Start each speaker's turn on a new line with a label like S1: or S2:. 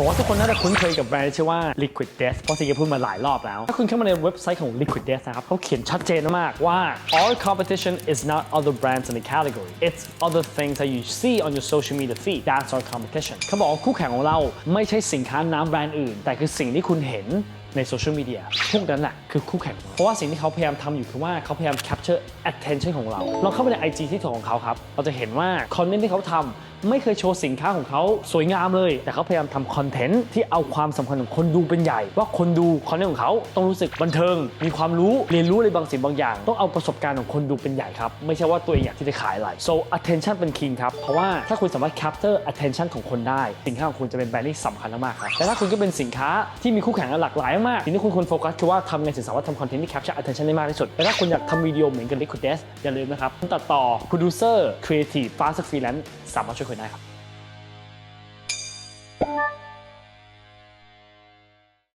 S1: ผมว่าทุกคนน่าจะคุ้นเคยกับแบรนด์ที่ชื่อว่า Liquid Death เพราะสิ่งที่พูดมาหลายรอบแล้ว ถ้าคุณเข้ามาในเว็บไซต์ของ Liquid Death นะครับเขาเขียนชัดเจนมากว่า our competition is not other brands in the category it's other things that you see on your social media feed that's our competition เขาบอกว่าคู่แข่งของเราไม่ใช่สินค้าน้ำแบรนด์อื่น แต่คือสิ่งที่คุณเห็นในโซเชียลมีเดียพวกนั้นแหละคือคู่แข่งเราเพราะว่าสิ่งที่เขาพยายามทำอยู่คือว่าเขาพยายาม capture attention ของเราลองเข้าไปใน IG ที่ของเขาครับ เราจะเห็นว่าคอนเทนต์ที่เขาทำไม่เคยโชว์สินค้าของเขาสวยงามเลย แต่เขาพยายามทำคอนเทนต์ที่เอาความสำคัญของคนดูเป็นใหญ่ ว่าคนดูคอนเทนต์ของเขาต้องรู้สึกบันเทิง มีความรู้เรียนรู้อะไรบางสิ่งบางอย่าง ต้องเอาประสบการณ์ของคนดูเป็นใหญ่ครับ ไม่ใช่ว่าตัวเองอยากที่จะขายอะไร so attention เป็น king ครับ เพราะว่าถ้าคุณสามารถ capture attention ของคนได้ สินค้าของคุณจะเป็นแบรนด์ที่สำคัญมากครับแต่ถ้าคุณก็เป็นสินค้าที่มีคู่แข่งหลากหลายมากสิ่งที่คุณควรโฟกัสคือว่าทำไงถึงสามารถทำคอนเทนต์ที่ capture attention ได้มากที่สุดแต่ถ้าคุณอยากทำวิดีโอเหมือนกับ Liquid Death อย่าลืมนะครับตัดต่อ producer creative fast freelance สามารถช่วยคุณได้ครับ